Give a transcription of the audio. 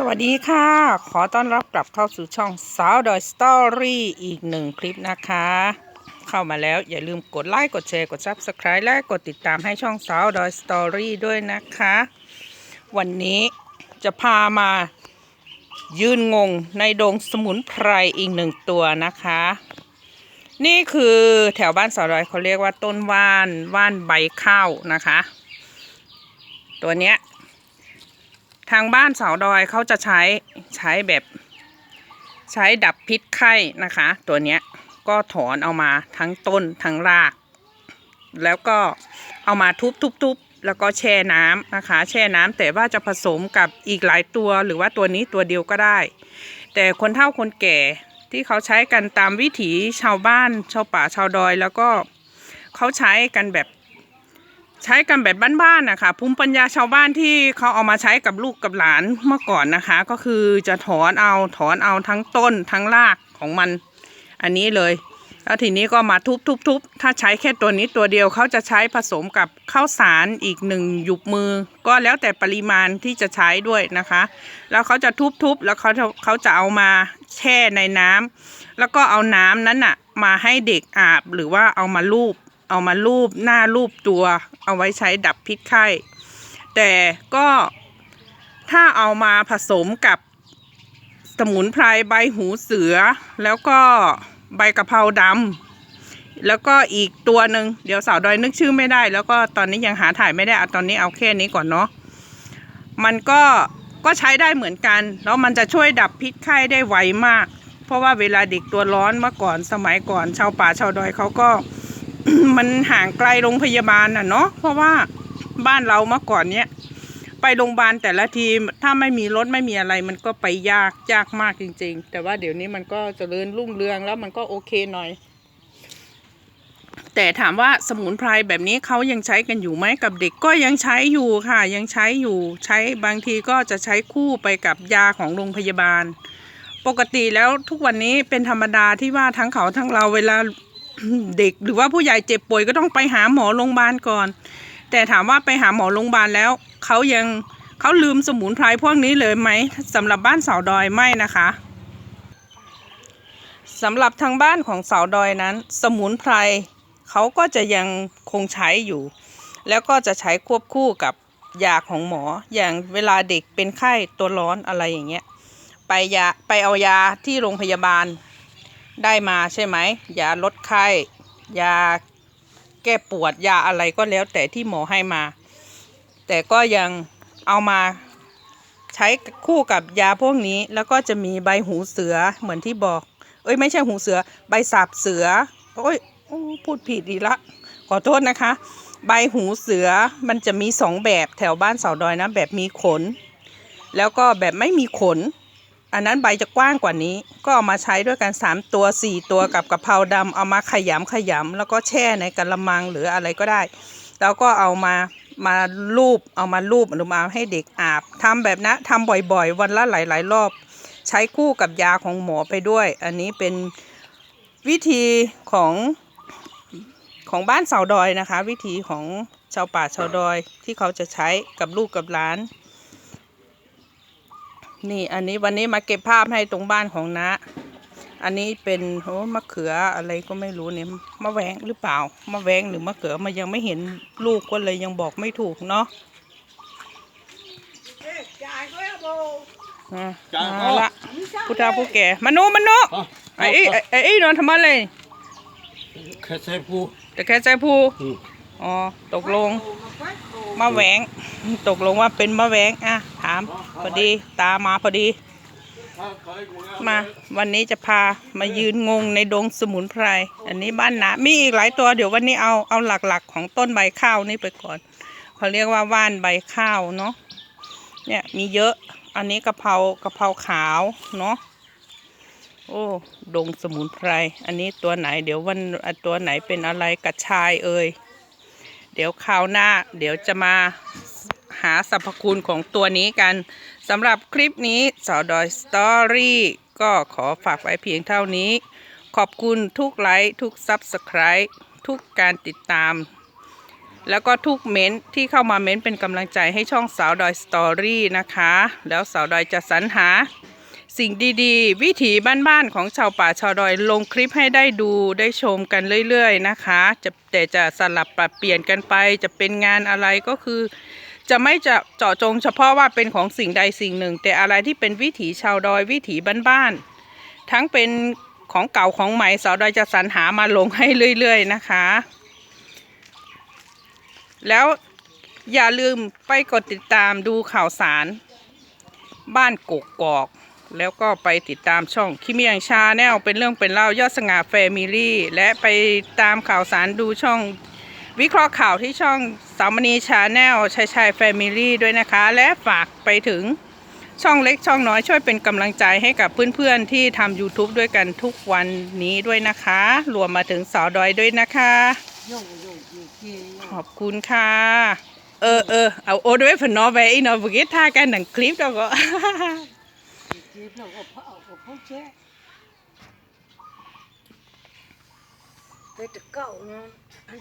สวัสดีค่ะ ขอต้อนรับกลับเข้าสู่ช่องสาวดอยสตอรี่อีกหนึ่งคลิปนะคะ เข้ามาแล้วอย่าลืมกดไลค์กดแชร์กด Subscribe และกดติดตามให้ช่องสาวดอยสตอรี่ด้วยนะคะ วันนี้จะพามายืนงงในดงสมุนไพรอีกหนึ่งตัวนะคะ นี่คือแถวบ้านสาวดอยเขาเรียกว่าต้นว่านว่านใบข้าวนะคะ ตัวเนี้ย ทางบ้านสาวดอยเขาจะใช้ใช้แบบ ใช้ดับพิษไข้นะคะ ตัวเนี้ยก็ถอนเอามาทั้งต้นทั้งราก แล้วก็เอามาทุบทุบทุบแล้วก็แช่น้ำนะคะ แช่น้ำแต่ว่าจะผสมกับอีกหลายตัวหรือว่าตัวนี้ตัวเดียวก็ได้ แต่คนเฒ่าคนแก่ที่เขาใช้กันตามวิถีชาวบ้านชาวป่าชาวดอย แล้วก็เขาใช้กันแบบ ใช้กันแบบบ้านๆนะคะภูมิปัญญาชาวบ้านที่เขาเอามาใช้กับลูกกับหลานเมื่อก่อนนะคะ ก็คือจะถอนเอาถอนเอาทั้งต้นทั้งรากของมัน อันนี้เลย แล้วทีนี้ก็มาทุบๆๆถ้าใช้แค่ตัวนี้ตัวเดียวเขาจะใช้ผสมกับข้าวสารอีกหนึ่งหยุบมือ ก็แล้วแต่ปริมาณที่จะใช้ด้วยนะคะ แล้วเขาจะทุบๆแล้วเขาเขาจะเอามาแช่ในน้ำแล้วก็เอาน้ำนั้นน่ะมาให้เด็กอาบหรือว่าเอามาลูบ เอามาลูบหน้าลูบตัว เอาไว้ใช้ดับพิษไข้ แต่ก็ถ้าเอามาผสมกับสมุนไพรใบหูเสือ แล้วก็ใบกะเพราดำแล้วก็อีกตัวหนึ่งเดี๋ยวสาวดอยนึกชื่อไม่ได้ แล้วก็ตอนนี้ยังหาถ่ายไม่ได้เอาตอนนี้เอาแค่นี้ก่อนเนาะมันก็ก็ใช้ได้เหมือนกัน แล้วมันจะช่วยดับพิษไข้ได้ไวมาก เพราะว่าเวลาเด็กตัวร้อนเมื่อก่อนสมัยก่อน ชาวป่าชาวดอยเขาก็ มันห่างไกลโรงพยาบาลน่ะเนาะเพราะว่าบ้านเราเมื่อก่อนเนี้ยไปโรงพยาบาลแต่ละทีถ้าไม่มีรถไม่มีอะไร มันก็ไปยากยากมากจริง ๆ แต่ว่าเดี๋ยวนี้มันก็เจริญรุ่งเรืองแล้วมันก็โอเคหน่อย แต่ถามว่าสมุนไพรแบบนี้เขายังใช้กันอยู่ไหมกับเด็กก็ยังใช้อยู่ค่ะ ยังใช้อยู่ใช้บางทีก็จะใช้คู่ไปกับยาของโรงพยาบาล ปกติแล้วทุกวันนี้เป็นธรรมดาที่ว่าทั้งเขาทั้งเราเวลา เด็กหรือว่าผู้ใหญ่เจ็บป่วยก็ต้องไปหาหมอโรงพยาบาลก่อน แต่ถามว่าไปหาหมอโรงพยาบาลแล้วเขายังเขาลืมสมุนไพรพวกนี้เลยไหมสำหรับบ้านเสาดอยไม่นะคะสำหรับทางบ้านของเสาดอยนั้น สมุนไพรเขาก็จะยังคงใช้อยู่ แล้วก็จะใช้ควบคู่กับยาของหมออย่างเวลาเด็กเป็นไข้ตัวร้อนอะไรอย่างเงี้ยไปยาไปเอายาที่โรงพยาบาล ได้มาใช่ไหมยาลดไข้ยาแก้ปวดยาอะไรก็แล้วแต่ที่หมอให้มา แต่ก็ยังเอามาใช้คู่กับยาพวกนี้ แล้วก็จะมีใบหูเสือเหมือนที่บอก เอ้ยไม่ใช่หูเสือ ใบสาบเสือโอ้ยอพูดผิดอีกละ ขอโทษนะคะ ใบหูเสือมันจะมีสองแบบแถวบ้านเสาดอยนะ แบบมีขน แล้วก็แบบไม่มีขน อันนั้นใบจะกว้างกว่านี้ ก็เอามาใช้ด้วยกัน 3 ตัว 4 ตัวกับกะเพราดำเอามาขยำขยำแล้วก็แช่ในกระมังหรืออะไรก็ได้ แล้วก็เอามามาลูบเอามาลูบหรือมาให้เด็กอาบทำแบบนะทำบ่อยๆ วันละหลายๆ รอบ ใช้คู่กับยาของหมอไปด้วย อันนี้เป็นวิธีของของบ้านเสาดอยนะคะ วิธีของชาวป่าชาวดอยที่เขาจะใช้กับลูกกับหลาน นี่อันนี้วันนี้มาเก็บภาพให้ตรงบ้านของน้าอันนี้เป็นโอ้มะเขืออะไรก็ไม่รู้เนี่ยมะแวงหรือเปล่ามะแวงหรือมะเขือมันยังไม่เห็นลูกก็เลยยังบอกไม่ถูกเนาะอะมาละผู้เฒ่าผู้แก่มานุมานุอะไอ้ไอ้ไอ้ไอ้ไอ้นอนทำอะไรแค่ใช้ผู้แต่แค่ใจผู้อืมอ๋อตกลงมะแหวงตกลงว่าเป็นมะแหวงอะถามพอดีตามาพอดี มาวันนี้จะพามายืนงงในดงสมุนไพร อันนี้บ้านนามีอีกหลายตัวเดี๋ยววันนี้เอาเอาหลักๆ ของต้นใบข้าวนี่ไปก่อนเขาเรียกว่าว่านใบข้าวเนาะเนี่ยมีเยอะอันนี้กะเพรากะเพราขาวเนาะโอ้ดงสมุนไพร อันนี้ตัวไหน เดี๋ยววันอะตัวไหนเป็นอะไรกระชายเอ่ยเดี๋ยวคราวหน้า เดี๋ยวจะมา หาสรรพคุณของตัวนี้กันสำหรับคลิปนี้สาวดอยสตอรี่ก็ขอฝากไว้เพียงเท่านี้ ขอบคุณทุกไลค์ทุกซับสไคร b e ทุกการติดตาม แล้วก็ทุกเม้นท์ที่เข้ามาเม้นท์เป็นกำลังใจให้ช่องสาวดอยสตอรี่นะคะ แล้วสาวดอยจะสรรหาสิ่งดีๆ วิถีบ้านๆของชาวป่าชาวดอยลงคลิปให้ได้ดูได้ชมกันเรื่อยๆนะคะ จะแต่จะสลับปรับเปลี่ยนกันไป จะเป็นงานอะไรก็คือ จะไม่จะเจาะจงเฉพาะว่าเป็นของสิ่งใดสิ่งหนึ่ง แต่อะไรที่เป็นวิถีชาวดอยวิถีบ้านๆทั้งเป็นของเก่าของใหม่สาวดอยจะสรรหามาลงให้เรื่อยๆนะคะ แล้วอย่าลืมไปกดติดตามดูข่าวสาร บ้านกกกอก แล้วก็ไปติดตามช่องคิเมียงชาแนลเป็นเรื่องเป็นเล่ายอดสง่าแฟมิลี่ และไปตามข่าวสารดูช่อง วิเคราะห์ข่าวที่ช่องสามณีชาแนลชายชายแฟมิลี่ด้วยนะคะ และฝากไปถึงช่องเล็กช่องน้อยช่วยเป็นกำลังใจให้กับเพื่อนๆที่ทำ YouTube ด้วยกันทุกวันนี้ด้วยนะคะ รวมมาถึงสาวดอยด้วยนะคะ ขอบคุณค่ะ เออเออเอาโอด้วยผนอไปอีนอยบุกิท่ากันหนังคลิปเก็บแล้วก็เอาก็ พกแช่ไปตะเก้าเนาะอัน